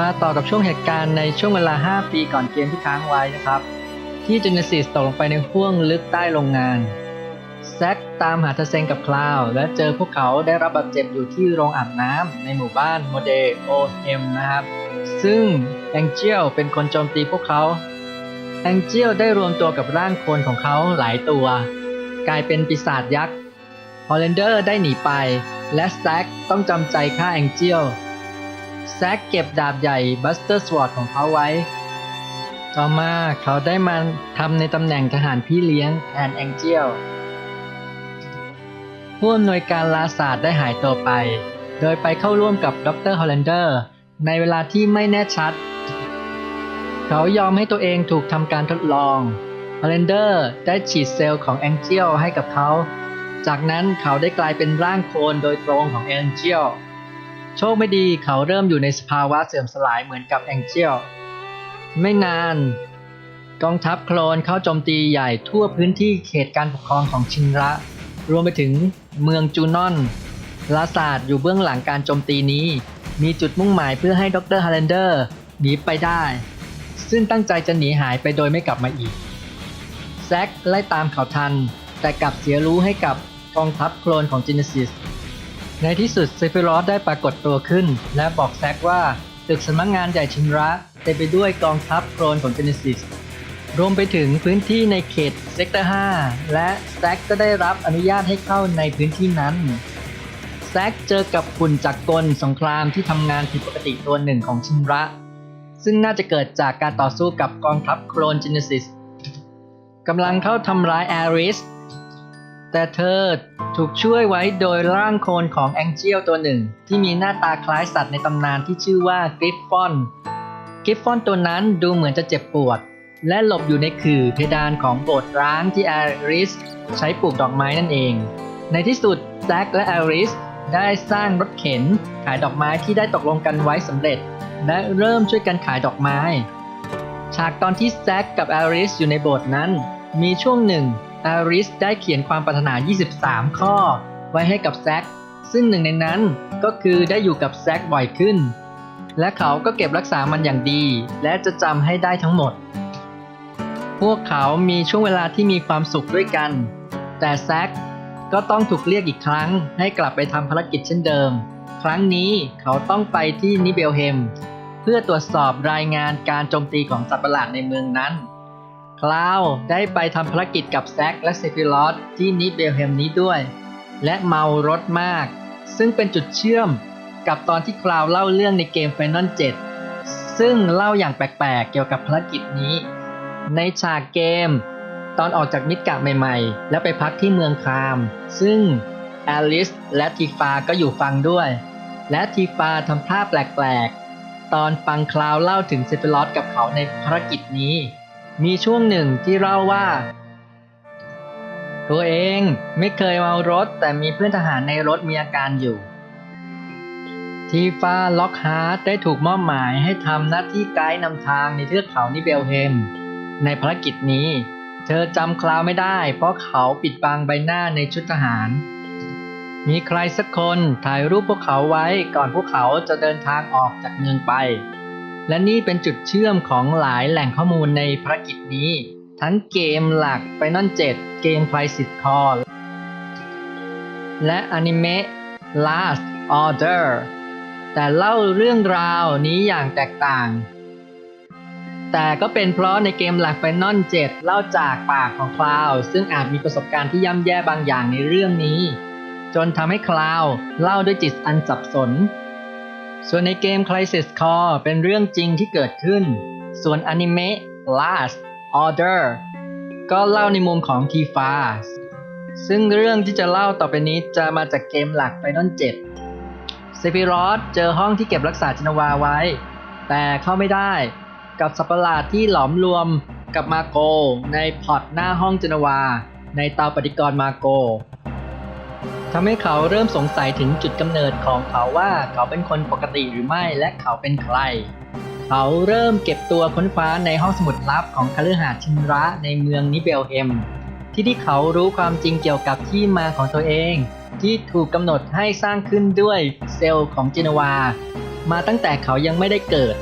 มาต่อกับช่วงเหตุการณ์ในช่วงเวลา 5 ปีก่อนเกมที่ค้างไว้นะครับ ที่เจเนซิสตกลงไปในห้วงลึกใต้โรงงานแซคตามหาเทเซงกับคลาว และเจอพวกเขาได้รับบาดเจ็บอยู่ที่โรงอาบน้ำในหมู่บ้านโมเดโอเอ็มนะครับ ซึ่งแองเจลเป็นคนโจมตีพวกเขาแองเจลได้รวมตัวกับร่างคนของเขาหลายตัว กลายเป็นปีศาจยักษ์ฮอลเลนเดอร์ได้หนีไป และแซคต้องจำใจฆ่าแองเจล แซคเก็บดาบใหญ่บัสเตอร์สวอร์ดของเขาไว้ ต่อมาเขาได้มาทำในตำแหน่งทหารพี่เลี้ยงแทนแองเจลผู้อำนวยการลาศาสตร์ได้หายตัวไป โดยไปเข้าร่วมกับดรฮอลแลนเดอร์ ในเวลาที่ไม่แน่ชัด เขายอมให้ตัวเองถูกทำการทดลองฮอลแลนเดอร์ได้ฉีดเซลล์ของแองเจลให้กับเขา จากนั้นเขาได้กลายเป็นร่างโคลนโดยตรงของแองเจล โชคไม่ดีเขาเริ่มอยู่ในสภาวะเสื่อมสลายเหมือนกับแองเจิลไม่นาน กองทัพโคลนเข้าโจมตีใหญ่ทั่วพื้นที่เขตการปกครองของชินระ รวมไปถึงเมืองจูนอนลาศาสตร์อยู่เบื้องหลังการโจมตีนี้ มีจุดมุ่งหมายเพื่อให้ดรฮาร์เลนเดอร์หนีไปได้ ซึ่งตั้งใจจะหนีหายไปโดยไม่กลับมาอีก แซคไล่ตามเขาทัน แต่กลับเสียรู้ให้กับกองทัพโคลนของจิน e ซิส ในที่สุดเซฟิรอสได้ปรากฏตัวขึ้น และบอกแซคว่าตึกสำนักงงานใหญ่ชินระเต็มไปด้วยกองทัพโคลนของจินซิสรวมไปถึงพื้นที่ในเขตเซกเตอร์ 5 และแซกก็ได้รับอนุญาตให้เข้าในพื้นที่นั้นแซกเจอกับหุ่นจักรกลสงครามที่ทำงานผิดปกติตัวหนึ่งของชินระ ซึ่งน่าจะเกิดจากการต่อสู้กับกองทัพโคลนจินซิสกำลังเข้าทำร้ายแอริส แต่เธอถูกช่วยไว้โดยร่างโคลนของแองเจลตัวหนึ่ง ที่มีหน้าตาคล้ายสัตว์ในตำนานที่ชื่อว่ากริฟฟอนกริฟฟอนตัวนั้นดูเหมือนจะเจ็บปวด และหลบอยู่ในขื่อเพดานของโบสถ์ร้างที่แอริสใช้ปลูกดอกไม้นั่นเอง ในที่สุดแซคและแอริสได้สร้างรถเข็นขายดอกไม้ที่ได้ตกลงกันไว้สำเร็จ และเริ่มช่วยกันขายดอกไม้ ฉากตอนที่แซคกับแอริสอยู่ในโบสถ์นั้น มีช่วงหนึ่ง แอริสได้เขียนความปรารถนา 23 ข้อ ไว้ให้กับแซคซึ่งหนึ่งในนั้นก็คือได้อยู่กับแซคบ่อยขึ้น และเขาก็เก็บรักษามันอย่างดี และจะจำให้ได้ทั้งหมด พวกเขามีช่วงเวลาที่มีความสุขด้วยกัน แต่แซคก็ต้องถูกเรียกอีกครั้ง ให้กลับไปทำภารกิจเช่นเดิม ครั้งนี้เขาต้องไปที่นิเบลเฮม เพื่อตรวจสอบรายงานการโจมตีของสัตว์ประหลาดในเมืองนั้น คลาวได้ไปทำภารกิจกับแซคและเซฟิลอสที่นิเบลเฮมนี้ด้วย และเมารถมาก ซึ่งเป็นจุดเชื่อมกับตอนที่คลาวเล่าเรื่องในเกม Final 7ซึ่งเล่าอย่างแปลกๆ เกี่ยวกับภารกิจนี้ ในฉากเกม ตอนออกจากมิดกะใหม่ๆ แล้วไปพักที่เมืองคาม ซึ่งแอลิสและทีฟาก็อยู่ฟังด้วย และทีฟาทำท่าแปลกๆ ตอนฟังคลาวเล่าถึงเซฟิลอสกับเขาในภารกิจนี้ มีช่วงหนึ่งที่เล่าว่า ตัวเองไม่เคยเมารถ แต่มีเพื่อนทหารในรถมีอาการอยู่ ทีฟ้าล็อกฮาร์ดได้ถูกมอบหมายให้ทำหน้าที่ไกด์นำทางในเทือกเขานิเบลเฮม ในภารกิจนี้ เธอจำคลาวไม่ได้ เพราะเขาปิดบังใบหน้าในชุดทหาร มีใครสักคนถ่ายรูปพวกเขาไว้ก่อนพวกเขาจะเดินทางออกจากเมืองไป และนี่เป็นจุดเชื่อมของหลายแหล่งข้อมูลในภารกิจนี้ ทั้งเกมหลัก Final 7 เกม Crisis Core และอนิเมะ Last Order แต่เล่าเรื่องราวนี้อย่างแตกต่าง แต่ก็เป็นเพราะในเกมหลัก Final 7 เล่าจากปากของคลาว ซึ่งอาจมีประสบการณ์ที่ย่ำแย่บางอย่างในเรื่องนี้ จนทำให้คลาวเล่าด้วยจิตอันสับสน ส่วนในเกม Crisis Core เป็นเรื่องจริงที่เกิดขึ้น ส่วนอนิเมะ Last Order ก็เล่าในมุมของทีฟาซึ่งเรื่องที่จะเล่าต่อไปนี้จะมาจากเกมหลัก Final 7เซฟิรอสเจอห้องที่เก็บรักษาจินวาไว้ แต่เข้าไม่ได้กับสัปหลาดที่หลอมรวมกับมาโก ในพอร์ตหน้าห้องจินวา ในเตาปฏิกรณ์มาโก ทำให้เขาเริ่มสงสัยถึงจุดกำเนิดของเขาว่าเขาเป็นคนปกติหรือไม่และเขาเป็นใคร เขาเริ่มเก็บตัวค้นคว้าในห้องสมุดลับของคฤหาสน์ชินระในเมืองนิเบลเฮมที่ที่เขารู้ความจริงเกี่ยวกับที่มาของตัวเอง ที่ถูกกำหนดให้สร้างขึ้นด้วยเซลล์ของจินวา มาตั้งแต่เขายังไม่ได้เกิด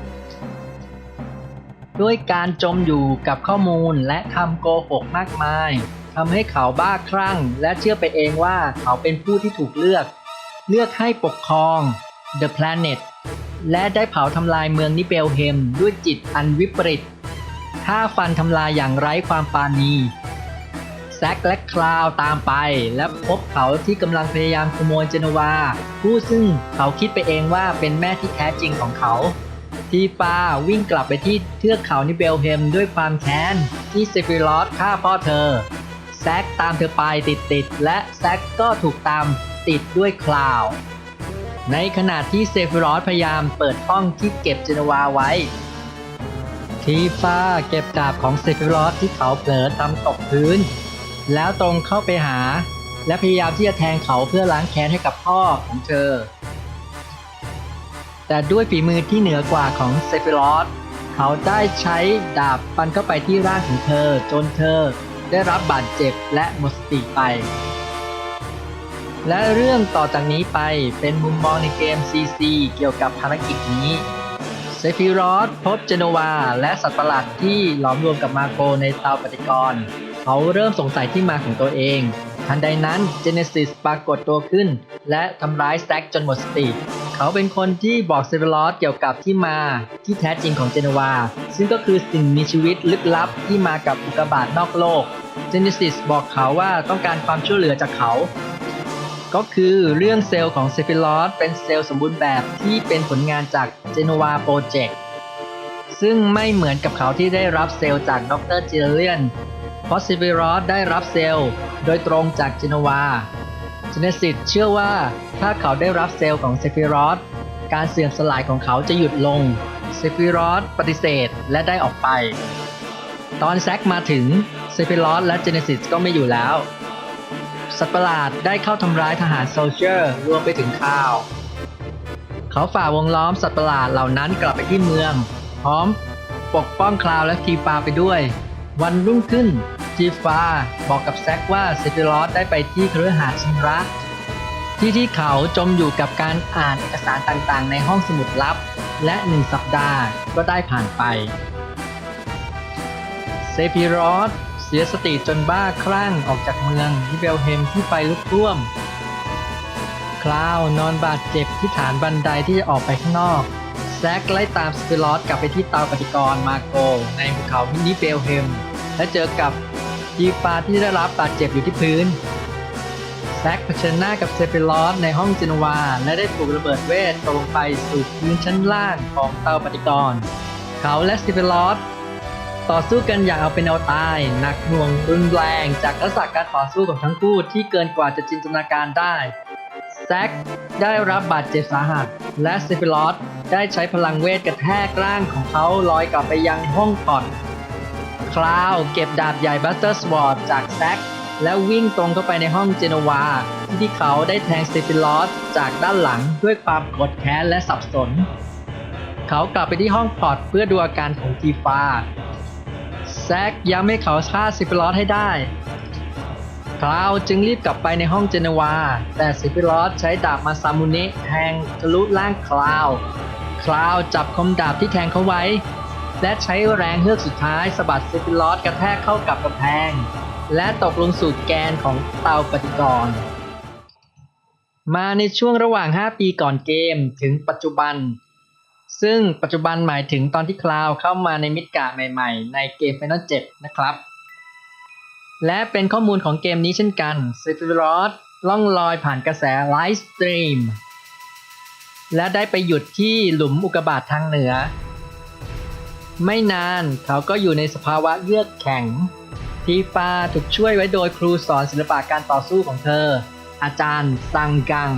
ด้วยการจมอยู่กับข้อมูลและคำโกหกมากมาย ทำให้เขาบ้าคลั่ง และเชื่อไปเองว่าเขาเป็นผู้ที่ถูกเลือก เลือกให้ปกครอง The Planet และได้เผาทำลายเมืองนิเบลเฮมด้วยจิตอันวิปริตฆ่าฟันทำลายอย่างไร้ความปราณีแซกและคลาวตามไป และพบเขาที่กำลังพยายามขโมยเจนวา ผู้ซึ่งเขาคิดไปเองว่าเป็นแม่ที่แท้จริงของเขา ทีฟาวิ่งกลับไปที่เทือกเขานิเบลเฮมด้วยความแค้นที่เซฟิรอสฆ่าพ่อเธอ แซกตามเธอไปติดๆ และแซกก็ถูกตามติดด้วยคลาว ในขณะที่เซฟิรอสพยายามเปิดห้องที่เก็บเจนวาไว้ ทีฟาเก็บดาบของเซฟิรอสที่เขาเผลอทำตกพื้น แล้วตรงเข้าไปหา และพยายามที่จะแทงเขาเพื่อล้างแค้นให้กับพ่อของเธอ แต่ด้วยฝีมือที่เหนือกว่าของเซฟิรอสเขาได้ใช้ดาบฟันเข้าไปที่ร่างของเธอจนเธอ ได้รับบาดเจ็บและหมดสติไป และเรื่องต่อจากนี้ไปเป็นมุมมองในเกม CC เกี่ยวกับภารกิจนี้เซฟิรอสพบเจโนวา และสัตว์ประหลาดที่หลอมรวมกับมาโกในเตาปฏิกรณ์เขาเริ่มสงสัยที่มาของตัวเอง ทันใดนั้นเจเนซิสปรากฏตัวขึ้น และทำร้ายแซกจนหมดสติ เขาเป็นคนที่บอกเซเวลอสเกี่ยวกับที่มาที่แท้จริงของเจนวา ซึ่งก็คือสิ่งมีชีวิตลึกลับที่มากับอุกกาบาตนอกโลก เจเนซิสบอกเขาว่าต้องการความช่วยเหลือจากเขา ก็คือเรื่องเซลล์ของเซฟิลอสเป็นเซลล์สมบูรณ์แบบที่เป็นผลงานจากเจนวาโปรเจกต์ซึ่งไม่เหมือนกับเขาที่ได้รับเซลล์จากดรเจเลียนเพราะเซฟิรอสได้รับเซลล์โดยตรงจากเจนวา เจเนซิสเชื่อว่าถ้าเขาได้รับเซลล์ของเซฟิรอสการเสื่อมสลายของเขาจะหยุดลง เซฟิรอสปฏิเสธและได้ออกไป ตอนแซกมาถึง เซฟิรอสและเจเนซิสก็ไม่อยู่แล้ว สัตว์ประหลาดได้เข้าทำร้ายทหารโซเจอร์รวมไปถึงข้าว เขาฝ่าวงล้อมสัตว์ประหลาดเหล่านั้นกลับไปที่เมือง พร้อมปกป้องคลาวและทีฟาไปด้วย วันรุ่งขึ้น ทีฟาบอกกับแซกว่าเซฟิรอสได้ไปที่เครือหาสน์ชินระที่ที่เขาจมอยู่กับการอ่านเอกสารต่างๆ ในห้องสมุดลับ และหนึ่งสัปดาห์ก็ได้ผ่านไป เซฟิรอสเสียสติจนบ้าคลั่งออกจากเมืองนิเบลเฮมที่ไฟลุกท่วม คลาวนอนบาดเจ็บที่ฐานบันไดที่จะออกไปข้างนอก แซกไล่ตามสเปรอสกลับไปที่เตาปฏิกรณ์มาโก ในภูเขานิเบลเฮมและเจอกับ จีฟาที่ได้รับบาดเจ็บอยู่ที่พื้นแซกเผชิญหน้ากับเซฟิลอสในห้องเจนวา และได้ถูกระเบิดเวทตกลงไปสู่พื้นชั้นล่างของเตาปฏิกรณ์เขาและเซฟิลอสต่อสู้กันอย่างเอาเป็นเอาตาย หนักหน่วงรุนแรงจากทักษะการต่อสู้ของทั้งคู่ที่เกินกว่าจะจินตนาการได้แซกได้รับบาดเจ็บสาหัส และเซฟิลอสได้ใช้พลังเวทกระแทกร่างของเขาลอยกลับไปยังห้องปอด คลาวเก็บดาบใหญ่บัสเตอร์สวอร์ดจากแซกแล้ววิ่งตรงเข้าไปในห้องเจโนวา ที่เขาได้แทงสเตฟิลอสจากด้านหลังด้วยความกรธแค้นและสับสน เขากลับไปที่ห้องพอร์ตเพื่อดูอาการของทีฟาแซกย้ำให้เขาฆ่าสเตฟิลอสให้ได้คลาวจึงรีบกลับไปในห้องเจนวา แต่ซิฟิลอสใช้ดาบมาซามุเนะแทงทะลุร่างคลาว คลาวจับคมดาบที่แทงเขาไว้ และใช้แรงเฮือกสุดท้ายสะบัดเซฟิลอสกระแทกเข้ากับกำแพง และตกลงสู่แกนของเตาปฏิกรณ์มาในช่วงระหว่าง 5 ปีก่อนเกมถึงปัจจุบัน ซึ่งปัจจุบันหมายถึงตอนที่คลาวเข้ามาในมิดกะใหม่ๆ ในเกม Final 7 นะครับ และเป็นข้อมูลของเกมนี้เช่นกัน s e p h i r o t ล่องลอยผ่านกระแสไลฟ์สตรีมและได้ไปหยุดที่หลุมอุกบาตทางเหนือ ไม่นานเขาก็อยู่ในสภาวะเยือกแข็ง ทีฟาถูกช่วยไว้โดยครูสอนศิลปะการต่อสู้ของเธอ อาจารย์ซังกัง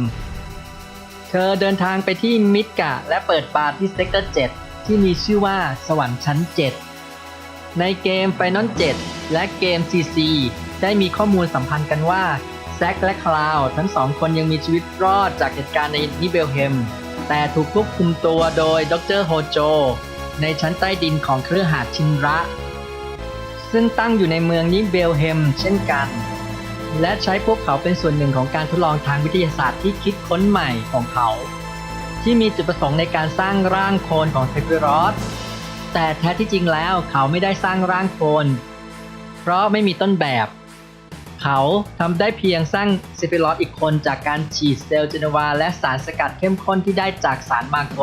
เธอเดินทางไปที่มิดกะและเปิดบาร์ที่เซกเตอร์7ที่มีชื่อว่าสวรรค์ชั้น 7 ในเกม Final 7และเกม CC ได้มีข้อมูลสัมพันธ์กันว่าแซกและคลาวทั้งสองคนยังมีชีวิตรอดจากเหตุการณ์ในนิเบลเฮม แต่ถูกควบคุมตัวโดยดรโฮโจ ในชั้นใต้ดินของเครือหาดชินระ ซึ่งตั้งอยู่ในเมืองนิเบลเฮมเช่นกัน และใช้พวกเขาเป็นส่วนหนึ่งของการทดลองทางวิทยาศาสตร์ที่คิดค้นใหม่ของเขา ที่มีจุดประสงค์ในการสร้างร่างโคลนของเซฟิรอสแต่แท้ที่จริงแล้วเขาไม่ได้สร้างร่างโคลนเพราะไม่มีต้นแบบ เขาทำได้เพียงสร้างเซฟิรอสอีกคนจากการฉีดเซลล์เจนวา และสารสกัดเข้มข้นที่ได้จากสารมาโก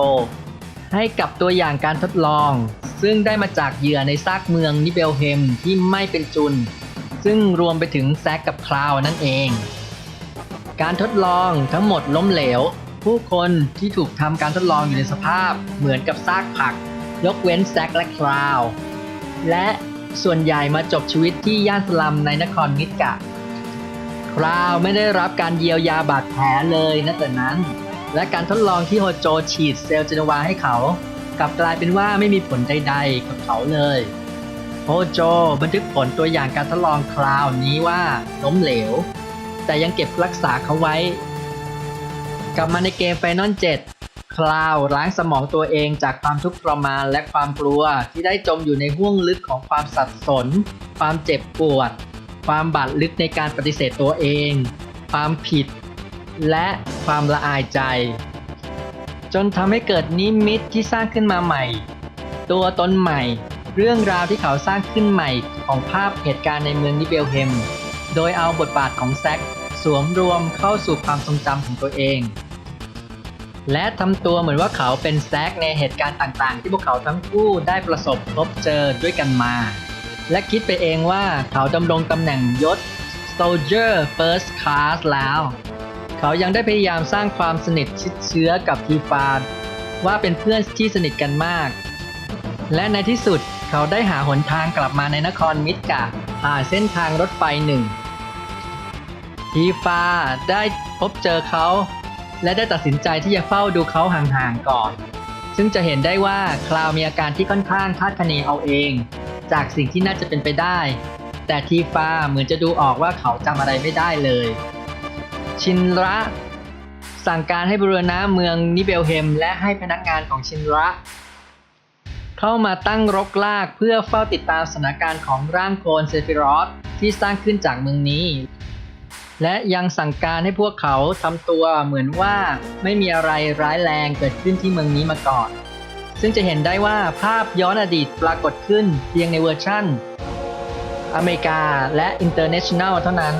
ให้กับตัวอย่างการทดลอง ซึ่งได้มาจากเหยื่อในซากเมืองนิเบลเฮมที่ไม่เป็นจุน ซึ่งรวมไปถึงแซกกับคลาวนั่นเอง การทดลองทั้งหมดล้มเหลว ผู้คนที่ถูกทำการทดลองอยู่ในสภาพเหมือนกับซากผัก ยกเว้นแซกและคลาว และส่วนใหญ่มาจบชีวิตที่ย่านสลัมในนครมิดกะ คราวไม่ได้รับการเยียวยาบาดแผลเลยนะแต่นั้น และการทดลองที่โฮโจฉีดเซลล์เจนวาให้เขา กลับกลายเป็นว่าไม่มีผลใดๆ กับเขาเลยโฮโจบันทึกผลตัวอย่างการทดลองคราวนี้ว่าล้มเหลว แต่ยังเก็บรักษาเขาไว้ กลับมาในเกมไฟนอล7คลาวล้างสมองตัวเองจากความทุกข์ทรมานและความกลัวที่ได้จมอยู่ในห้วงลึกของความสับสน ความเจ็บปวด ความบาดลึกในการปฏิเสธตัวเอง ความผิด และความละอายใจ จนทำให้เกิดนิมิตที่สร้างขึ้นมาใหม่ ตัวตนใหม่ เรื่องราวที่เขาสร้างขึ้นใหม่ของภาพเหตุการณ์ในเมืองนิเบลเฮม โดยเอาบทบาทของแซกสวมรวมเข้าสู่ความทรงจำของตัวเอง และทำตัวเหมือนว่าเขาเป็นแซกในเหตุการณ์ต่างๆ ที่พวกเขาทั้งคู่ได้ประสบพบเจอด้วยกันมา และคิดไปเองว่าเขาดำรงตำแหน่งยศ Soldier First Class แล้ว เขายังได้พยายามสร้างความสนิทชิดเชื้อกับทีฟานว่าเป็นเพื่อนที่สนิทกันมาก และในที่สุดเขาได้หาหนทางกลับมาในนครมิดกะผ่านเส้นทางรถไฟหนึ่งทีฟาได้พบเจอเขา และได้ตัดสินใจที่จะเฝ้าดูเขาห่างๆก่อน ซึ่งจะเห็นได้ว่าคลาวมีอาการที่ค่อนข้างคาดคะเนเอาเอง จากสิ่งที่น่าจะเป็นไปได้ แต่ทีฟาเหมือนจะดูออกว่าเขาจำอะไรไม่ได้เลย ชินระสั่งการให้บูรณะเมืองนิเบลเฮม และให้พนักงานของชินระเข้ามาตั้งรกลากเพื่อเฝ้าติดตามสถานการณ์ของร่างโคลนเซฟิรอสที่สร้างขึ้นจากเมืองนี้ และยังสั่งการให้พวกเขาทำตัวเหมือนว่าไม่มีอะไรร้ายแรงเกิดขึ้นที่เมืองนี้มาก่อน ซึ่งจะเห็นได้ว่าภาพย้อนอดีตปรากฏขึ้นเพียงในเวอร์ชั่น อเมริกาและ International เท่านั้น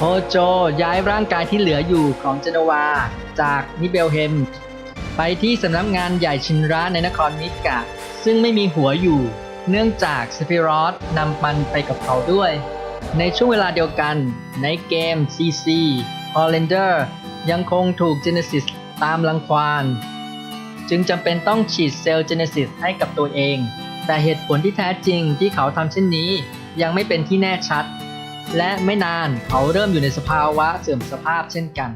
โฮโจย้ายร่างกายที่เหลืออยู่ของเจนวา จากนิเบลเฮม ไปที่สำนักงานใหญ่ชินระในนครมิกะ ซึ่งไม่มีหัวอยู่ เนื่องจากสฟิรอสนำมันไปกับเขาด้วย ในช่วงเวลาเดียวกันในเกม CC h o l l a n d e r ยังคงถูก Genesis ตามรังควาน จึงจำเป็นต้องฉีดเซลล์ Genesis ให้กับตัวเอง แต่เหตุผลที่แท้จริงที่เขาทำเช่นนี้ยังไม่เป็นที่แน่ชัด และไม่นานเขาเริ่มอยู่ในสภาวะเสื่อมสภาพเช่นกัน